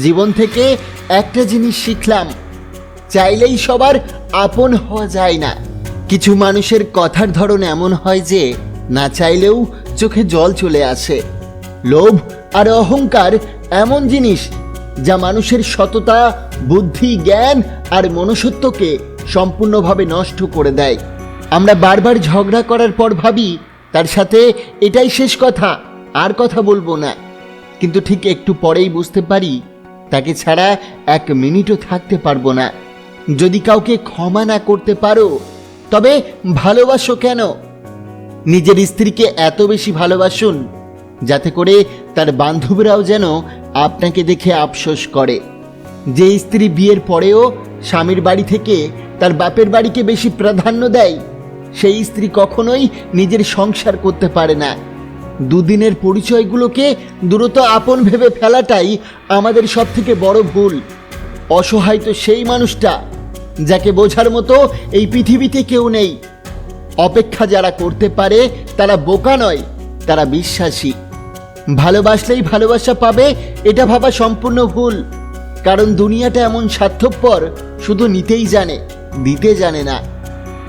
জীবন থেকে একটা জিনিস শিখলাম। চাইলেই সবার আপন হওয়া যায় না। কিছু মানুষের কথার ধরন এমন হয় যে, না চাইলেও চোখে জল চলে আসে। লোভ আর অহংকার এমন জিনিস যা মানুষের সততা, বুদ্ধি, জ্ঞান আর মনুষ্যত্বকে সম্পূর্ণভাবে নষ্ট করে দেয়। আমরা বারবার ঝগড়া করার পর ভাবি, তার সাথে এটাই শেষ কথা, আর কথা বলব না। কিন্তু ঠিক একটু পরেই বুঝতে পারি তাকে ছাড়া এক মিনিটও থাকতে পারব না। যদি কাউকে ক্ষমা না করতে পারো, তবে ভালোবাসো কেন? নিজের স্ত্রীকে এত বেশি ভালোবাসুন, যাতে করে তার বান্ধবীরাও যেন আপনাকে দেখে আফসোস করে। যে স্ত্রী বিয়ের পরেও স্বামীর বাড়ি থেকে তার বাপের বাড়িকে বেশি প্রাধান্য দেয়, সেই স্ত্রী কখনোই নিজের সংসার করতে পারে না। দুদিনের পরিচয়গুলোকে দ্রুত আপন ভেবে ফেলাটাই আমাদের সব থেকে বড় ভুল। অসহায় তো সেই মানুষটা, যাকে বোঝার মতো এই পৃথিবীতে কেউ নেই। অপেক্ষা যারা করতে পারে তারা বোকা নয়, তারা বিশ্বাসী। ভালোবাসলেই ভালোবাসা পাবে, এটা ভাবা সম্পূর্ণ ভুল। কারণ দুনিয়াটা এমন স্বার্থপর, শুধু নিতেই জানে, দিতে জানে না।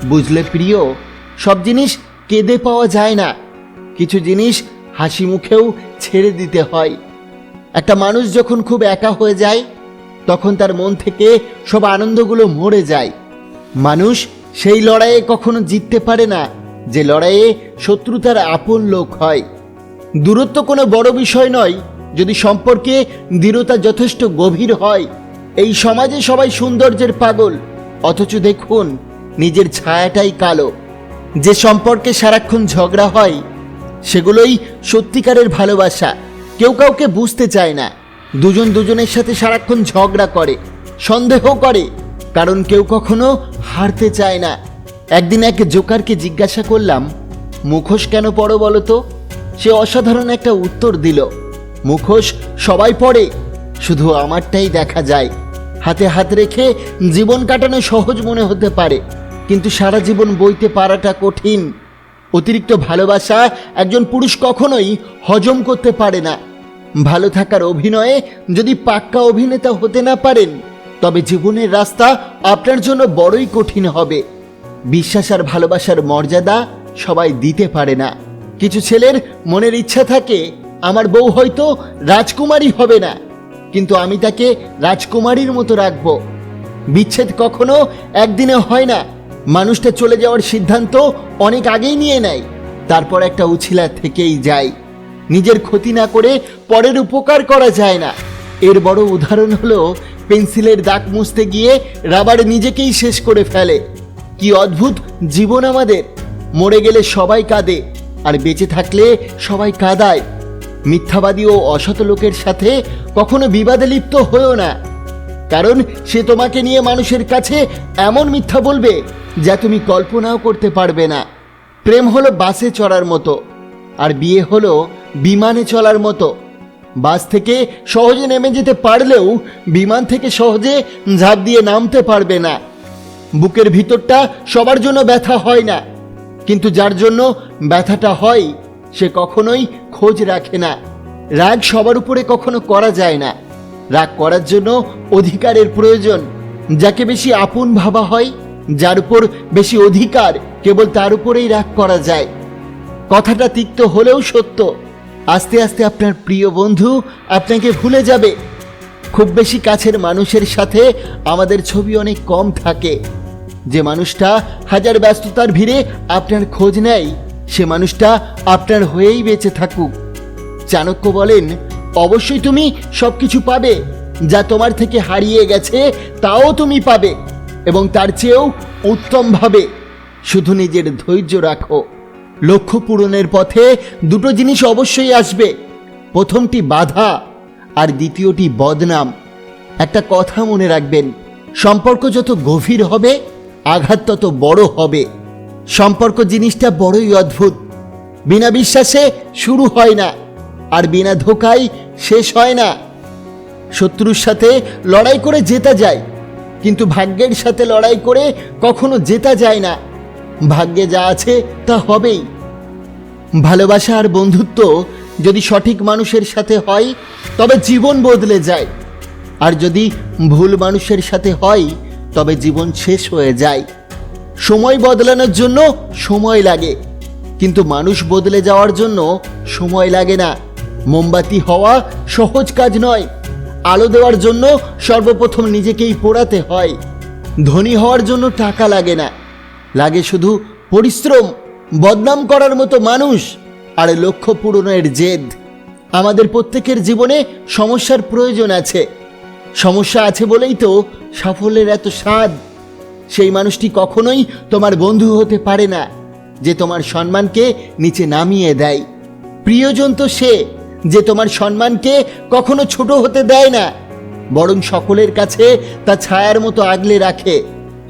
বুঝলে প্রিয়, সব জিনিস কেঁদে পাওয়া যায় না। কিছু জিনিস হাসি মুখেও ছেড়ে দিতে হয়। একটা মানুষ যখন খুব একা হয়ে যায়, তখন তার মন থেকে সব আনন্দগুলো মরে যায়। মানুষ সেই লড়াইয়ে কখনো জিততে পারে না, যে লড়াইয়ে শত্রুতার আপন লোক হয়। দূরত্ব কোনো বড় বিষয় নয়, যদি সম্পর্কে দৃঢ়তা যথেষ্ট গভীর হয়, এই সমাজে সবাই সৌন্দর্যের পাগল। অথচ দেখুন, নিজের ছায়াটাই কালো। যে সম্পর্কে সারাক্ষণ ঝগড়া হয় সেগুলোই সত্যিকারের ভালোবাসা। কেউ কাউকে বুঝতে চায় না। দুজন দুজনের সাথে সারাক্ষণ ঝগড়া করে, সন্দেহ করে, কারণ কেউ কখনো হারতে চায় না। একদিন এক জোকারকে জিজ্ঞাসা করলাম, মুখোশ কেন পড়ো বলো তো? সে অসাধারণ একটা উত্তর দিল, মুখোশ সবাই পড়ে, শুধু আমারটাই দেখা যায়। হাতে হাত রেখে জীবন কাটানো সহজ মনে হতে পারে, কিন্তু সারা জীবন বইতে পারাটা কঠিন। অতিরিক্ত ভালোবাসা একজন পুরুষ কখনোই হজম করতে পারে না। ভালো থাকার অভিনয়ে যদি পাক্কা অভিনেতা হতে না পারেন, তবে জীবনের রাস্তা আপনার জন্য বড়ই কঠিন হবে। বিশ্বাস আর ভালোবাসার মর্যাদা সবাই দিতে পারে না। কিছু ছেলের মনের ইচ্ছা থাকে, আমার বউ হয়তো রাজকুমারী হবে না, কিন্তু আমি তাকে রাজকুমারীর মতো রাখব। বিচ্ছেদ কখনো একদিনে হয় না। মানুষটা চলে যাওয়ার সিদ্ধান্ত অনেক আগেই নিয়ে নেয়। তারপর একটা উছিলা থেকেই যায়। নিজের ক্ষতি না করে পরের উপকার করা যায় না। এর বড় উদাহরণ হলো পেন্সিলের দাগ মুছতে গিয়ে রাবার নিজেকেই শেষ করে ফেলে। কি অদ্ভুত জীবন আমাদের। মরে গেলে সবাই কাঁদে, আর বেঁচে থাকলে সবাই কাঁদায়। মিথ্যাবাদী ও অসৎ লোকের সাথে কখনো বিবাদে লিপ্ত হয়েও না। কারণ সে তোমাকে নিয়ে মানুষের কাছে এমন মিথ্যা বলবে যা তুমি কল্পনাও করতে পারবে না। প্রেম হলো বাসে চড়ার মতো, আর বিয়ে হলো বিমানে চলার মতো। বাস থেকে সহজে নেমে যেতে পারলেও বিমান থেকে সহজে ঝাঁপ দিয়ে নামতে পারবে না। বুকের ভিতরটা সবার জন্য ব্যথা হয় না, কিন্তু যার জন্য ব্যথাটা হয়, সে কখনোই খোঁজ রাখে না। রাগ সবার উপরে কখনো করা যায় না। রাগ করার জন্য অধিকারের প্রয়োজন। যাকে বেশি আপন ভাবা হয়, যার উপর বেশি অধিকার কেবল তার উপরেই রাগ করা যায়। কথাটা তিক্ত হলেও সত্য। আস্তে আস্তে আপনার প্রিয় বন্ধু আপনাকে ভুলে যাবে। খুব বেশি কাছের মানুষের সাথে আমাদের ছবি অনেক কম থাকে। যে মানুষটা হাজার ব্যস্ততার ভিড়ে আপনার খোঁজ নেয়, সে মানুষটা আপনার হয়েই বেঁচে থাকুক। চাণক্য বলেন অবশ্যই তুমি সবকিছু পাবে। যা তোমার থেকে হারিয়ে গেছে, তাও তুমি পাবে এবং তার চেয়েও উত্তমভাবে শুধু নিজের ধৈর্য রাখো। লক্ষ্য পূরণের পথে দুটো জিনিস অবশ্যই আসবে। প্রথমটি বাধা আর দ্বিতীয়টি বদনাম। একটা কথা মনে রাখবেন, সম্পর্ক যত গভীর হবে, আঘাত তত বড় হবে। সম্পর্ক জিনিসটা বড়ই অদ্ভুত। বিনা বিশ্বাসে শুরু হয় না। আর বিনা ধোকায় শেষ হয় না। শত্রুর সাথে লড়াই করে জেতা যায়, কিন্তু ভাগ্যের সাথে লড়াই করে কখনো জেতা যায় না। ভাগ্যে যা আছে তা হবেই। ভালোবাসা আর বন্ধুত্ব যদি সঠিক মানুষের সাথে হয়, তবে জীবন বদলে যায়। আর যদি ভুল মানুষের সাথে হয়, তবে জীবন শেষ হয়ে যায়। সময় বদলানোর জন্য সময় লাগে, কিন্তু মানুষ বদলে যাওয়ার জন্য সময় লাগে না। মোমবাতি হওয়া সহজ কাজ নয়। আলো দেওয়ার জন্য সর্বপ্রথম নিজেকেই পোড়াতে হয়। ধনী হওয়ার জন্য টাকা লাগে না। লাগে শুধু পরিশ্রম, বদনাম করার মতো মানুষ আর লক্ষ্য পূরণের জেদ। আমাদের প্রত্যেকের জীবনে সমস্যার প্রয়োজন আছে। সমস্যা আছে বলেই তো সাফল্যের এত স্বাদ। সেই মানুষটি কখনোই তোমার বন্ধু হতে পারে না, যে তোমার সম্মানকে নিচে নামিয়ে দেয়। প্রিয়জন তো সে যে তোমার সম্মানকে কখনো ছোট হতে দেয় না, বরং সকলের কাছে তা ছায়ার মতো আগলে রাখে।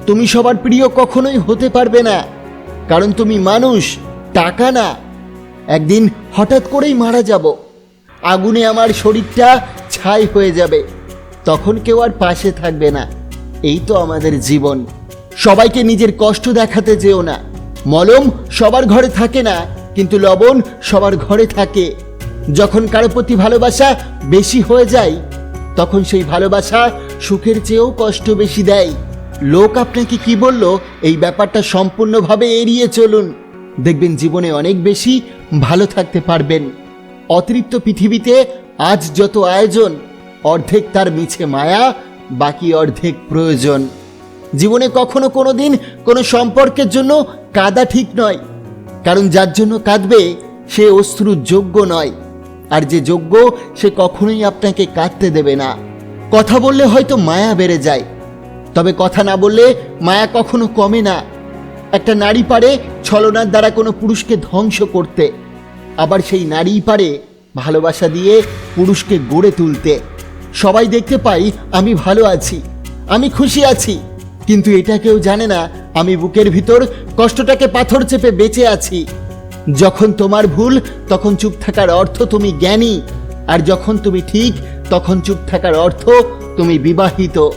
তুমি সবার প্রিয় কখনোই হতে পারবে না, কারণ তুমি মানুষ, টাকা না। একদিন হঠাৎ করেই মারা যাব। আগুনে আমার শরীরটা ছাই হয়ে যাবে। তখন কেউ আর পাশে থাকবে না। এই তো আমাদের জীবন। সবাইকে নিজের কষ্ট দেখাতে যেও না। মলম সবার ঘরে থাকে না, কিন্তু লবণ সবার ঘরে থাকে। যখন কারও প্রতি ভালোবাসা বেশি হয়ে যায়, তখন সেই ভালোবাসা সুখের চেয়েও কষ্ট বেশি দেয়। লোক আপনাকে কি বলল? এই ব্যাপারটা সম্পূর্ণভাবে এড়িয়ে চলুন। দেখবেন জীবনে অনেক বেশি ভালো থাকতে পারবেন। অতিরিক্ত পৃথিবীতে আজ যত আয়োজন, অর্ধেক তার মিছে মায়া, বাকি অর্ধেক প্রয়োজন। জীবনে কখনো কোনো দিন কোনো সম্পর্কের জন্য কাদা ঠিক নয়, কারণ যার জন্য কাঁদবে, সে অশ্রুর যোগ্য নয়। আর যে যোগ্য, সে কখনোই আপনাকে কাঁদতে দেবে না। কথা বললে হয়তো মায়া বেড়ে যায়, তবে কথা না বললে মায়া কখনো কমে না। একটা নারী পারে ছলনার দ্বারা কোনো পুরুষকে ধ্বংস করতে, আবার সেই নারীই পারে ভালোবাসা দিয়ে পুরুষকে গড়ে তুলতে। সবাই দেখতে পাই, আমি ভালো আছি, আমি খুশি আছি, কিন্তু এটা কেউ জানে না, আমি বুকের ভিতর কষ্টটাকে পাথর চেপে বেঁচে আছি। যখন তোমার ভুল, তখন চুপ থাকার অর্থ তুমি জ্ঞানী। আর যখন তুমি ঠিক, তখন চুপ থাকার অর্থ তুমি বিবাহিত।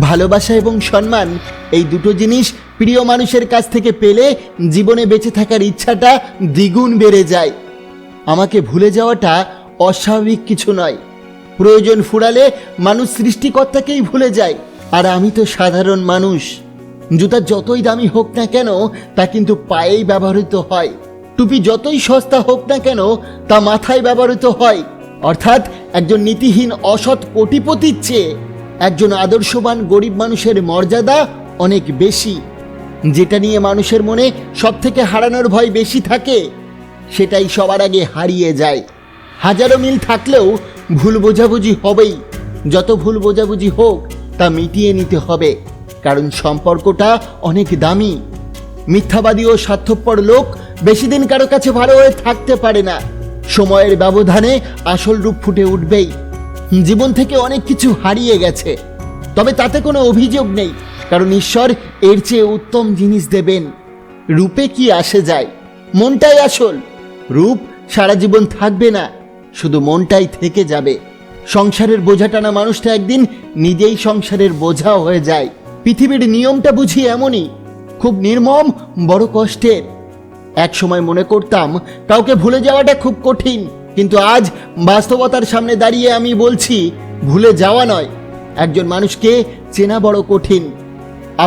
ভালোবাসা এবং সম্মান, এই দুটো জিনিস প্রিয় মানুষের কাছ থেকে পেলে জীবনে বেঁচে থাকার ইচ্ছাটা দ্বিগুণ বেড়ে যায়। আমাকে ভুলে যাওয়াটা অস্বাভাবিক কিছু নয়। প্রয়োজন ফুরালে মানুষ সৃষ্টিকর্তাকেই ভুলে যায়, আর আমি তো সাধারণ মানুষ। জুতা যতই দামি হোক না কেন, তা কিন্তু পায়েই ব্যবহৃত হয়। টুপি যতই সস্তা হোক না কেন, তা মাথায় ব্যবহৃত হয়। অর্থাৎ একজন নীতিহীন অসৎ কোটিপতির চেয়ে একজন আদর্শবান গরিব মানুষের মর্যাদা অনেক বেশি। যেটা নিয়ে মানুষের মনে সব থেকে হারানোর ভয় বেশি থাকে, সেটাই সবার আগে হারিয়ে যায়। হাজারো মিল থাকলেও ভুল বোঝাবুঝি হবেই। যত ভুল বোঝাবুঝি হোক, তা মিটিয়ে নিতে হবে, কারণ সম্পর্কটা অনেক দামি। মিথ্যাবাদী ও স্বার্থপর লোক বেশি দিন কারও কাছে ভালো হয়ে থাকতে পারে না। সময়ের ব্যবধানে আসল রূপ ফুটে উঠবেই। জীবন থেকে অনেক কিছু হারিয়ে গেছে। তবে তাতে কোনো অভিযোগ নেই, কারণ ঈশ্বর এর চেয়ে উত্তম জিনিস দেবেন। রূপে কি আসে যায়? মনটাই আসল। রূপ সারা জীবন থাকবে না, শুধু মনটাই থেকে যাবে। সংসারের বোঝা টানা মানুষটা একদিন নিজেই সংসারের বোঝা হয়ে যায়। পৃথিবীর নিয়মটা বুঝি এমনই, খুব নির্মম, বড় কষ্টের। এক সময় মনে করতাম কাউকে ভুলে যাওয়াটা খুব কঠিন, কিন্তু আজ বাস্তবতার সামনে দাঁড়িয়ে আমি বলছি, ভুলে যাওয়া নয়। একজন মানুষকে চেনা বড় কঠিন।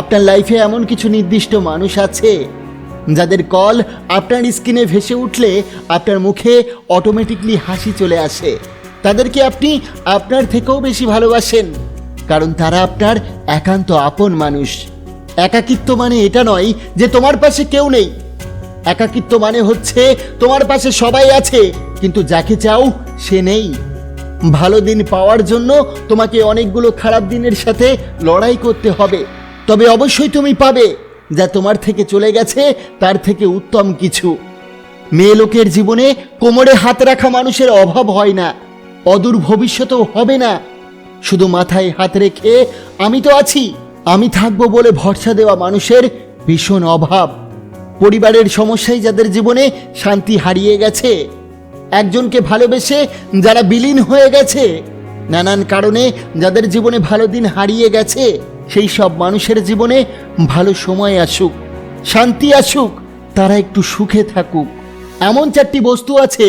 আপনার লাইফে এমন কিছু নির্দিষ্ট মানুষ আছে, যাদের কল আপনার স্ক্রিনে ভেসে উঠলে আপনার মুখে অটোমেটিকলি হাসি চলে আসে। তাদেরকে আপনি আপনার থেকেও বেশি ভালোবাসেন, কারণ তারা আপনার একান্ত আপন মানুষ। একাকিত্ব মানে এটা নয় যে তোমার পাশে কেউ নেই। একাকিত্ব মানে হচ্ছে তোমার পাশে সবাই আছে, কিন্তু যাকে চাও সে নেই। ভালো দিন পাওয়ার জন্য তোমাকে অনেকগুলো খারাপ দিনের সাথে লড়াই করতে হবে। তবে অবশ্যই তুমি পাবে, যা তোমার থেকে চলে গেছে, তার থেকে উত্তম কিছু। মেয়ে লোকের জীবনে কোমরে হাত রাখা মানুষের অভাব হয় না, অদূর ভবিষ্যতেও হবে না। শুধু মাথায় হাত রেখে, আমি তো আছি, আমি থাকব বলে ভরসা দেওয়া মানুষের ভীষণ অভাব। পরিবারের সমস্যায় যাদের জীবনে শান্তি হারিয়ে গেছে। একজনকে ভালোবেসে যারা বিলীন হয়ে গেছে, নানান কারণে যাদের জীবনে ভালো দিন হারিয়ে গেছে, সেই সব মানুষের জীবনে ভালো সময় আসুক, শান্তি আসুক, তারা একটু সুখে থাকুক। এমন চারটি বস্তু আছে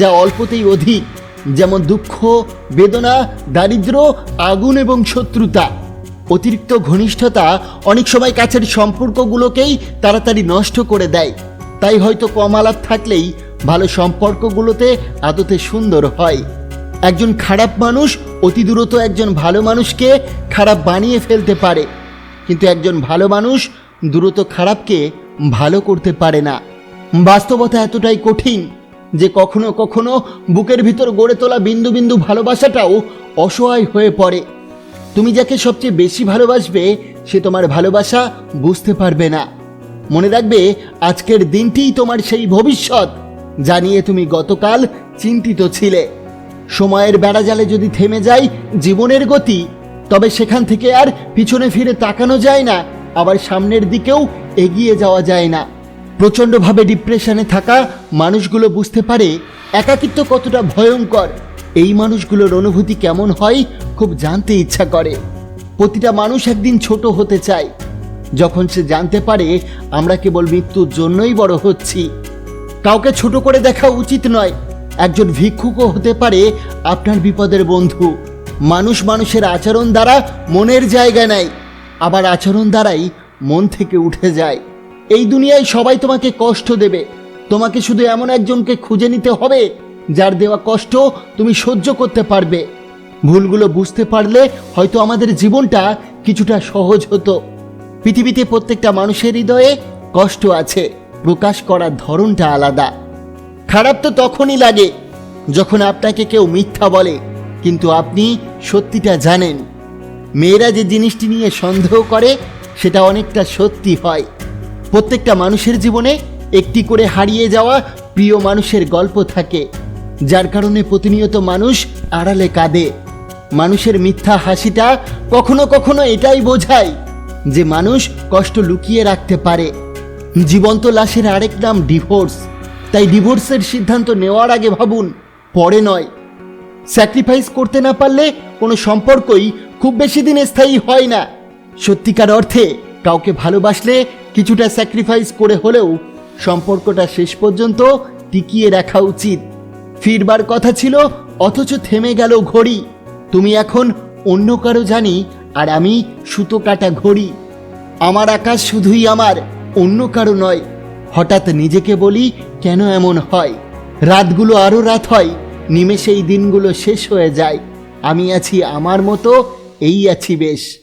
যা অল্পতেই অধিক, যেমন দুঃখ, বেদনা, দারিদ্র, আগুন এবং শত্রুতা। অতিরিক্ত ঘনিষ্ঠতা অনেক সময় কাছের সম্পর্কগুলোকেই তাড়াতাড়ি নষ্ট করে দেয়। তাই হয়তো কম আলাপ থাকলেই ভালো সম্পর্কগুলোতে আদতে সুন্দর হয়। একজন খারাপ মানুষ অতি দ্রুত একজন ভালো মানুষকে খারাপ বানিয়ে ফেলতে পারে। কিন্তু একজন ভালো মানুষ দ্রুত খারাপকে ভালো করতে পারে না। বাস্তবতা এতটাই কঠিন যে কখনো কখনো বুকের ভিতর গড়ে তোলা বিন্দু বিন্দু ভালোবাসাটাও অসহায় হয়ে পড়ে। তুমি যাকে সবচেয়ে বেশি ভালোবাসবে, সে তোমার ভালোবাসা বুঝতে পারবে না। মনে রাখবে, আজকের দিনটিই তোমার সেই ভবিষ্যৎ জানিয়ে তুমি গতকাল চিন্তিত ছিলে। সময়ের বেড়াজালে যদি থেমে যায় জীবনের গতি, তবে সেখান থেকে আর পিছনে ফিরে তাকানো যায় না, আবার সামনের দিকেও এগিয়ে যাওয়া যায় না। প্রচণ্ডভাবে ডিপ্রেশনে থাকা মানুষগুলো বুঝতে পারে, একাকিত্ব কতটা ভয়ঙ্কর। এই মানুষগুলোর অনুভূতি কেমন হয় খুব জানতে ইচ্ছা করে। প্রতিটা মানুষ একদিন ছোট হতে চায়। যখন সে জানতে পারে, আমরা কেবল মৃত্যুর জন্যই বড় হচ্ছি। কাউকে ছোট করে দেখা উচিত নয়। একজন ভিক্ষুকও হতে পারে আপনার বিপদের বন্ধু। মানুষ মানুষের আচরণ দ্বারা মনের জায়গা নেয়, আবার আচরণ দ্বারাই মন থেকে উঠে যায়। এই দুনিয়ায় সবাই তোমাকে কষ্ট দেবে। তোমাকে শুধু এমন একজনকে খুঁজে নিতে হবে, যার দেওয়া কষ্ট তুমি সহ্য করতে পারবে। ভুলগুলো বুঝতে পারলে হয়তো আমাদের জীবনটা কিছুটা সহজ হতো। পৃথিবীতে প্রত্যেকটা মানুষের হৃদয়ে কষ্ট আছে, প্রকাশ করার ধরনটা আলাদা। খারাপ তো তখনই লাগে যখন আপনাকে কেউ মিথ্যা বলে, কিন্তু আপনি সত্যিটা জানেন। মেয়েরা যে জিনিসটি নিয়ে সন্দেহ করে, সেটা অনেকটা সত্যি হয়। প্রত্যেকটা মানুষের জীবনে একটি করে হারিয়ে যাওয়া প্রিয় মানুষের গল্প থাকে, যার কারণে প্রতিনিয়ত মানুষ আড়ালে কাঁদে। মানুষের মিথ্যা হাসিটা কখনো কখনো এটাই বোঝায় যে মানুষ কষ্ট লুকিয়ে রাখতে পারে। জীবন্ত লাশের আরেক নাম ডিভোর্স। তাই ডিভোর্সের সিদ্ধান্ত নেওয়ার আগে ভাবুন, পরে নয়। স্যাক্রিফাইস করতে না পারলে কোনো সম্পর্কই খুব বেশি দিন স্থায়ী হয় না। সত্যিকার অর্থে কাউকে ভালোবাসলে কিছুটা স্যাক্রিফাইস করে হলেও সম্পর্কটা শেষ পর্যন্ত টিকিয়ে রাখা উচিত। ফিরবার কথা ছিল, অথচ থেমে গেল ঘড়ি। তুমি এখন অন্য কারও জানি, আর আমি সুতো কাটা ঘড়ি। আমার আকাশ শুধুই আমার, অন্য কারও নয়। হঠাৎ নিজেকে বলি, কেন এমন হয়? রাতগুলো আরও রাত হয়, নিমেষেই দিনগুলো শেষ হয়ে যায়। আমি আছি আমার মতো, এই আছি বেশ।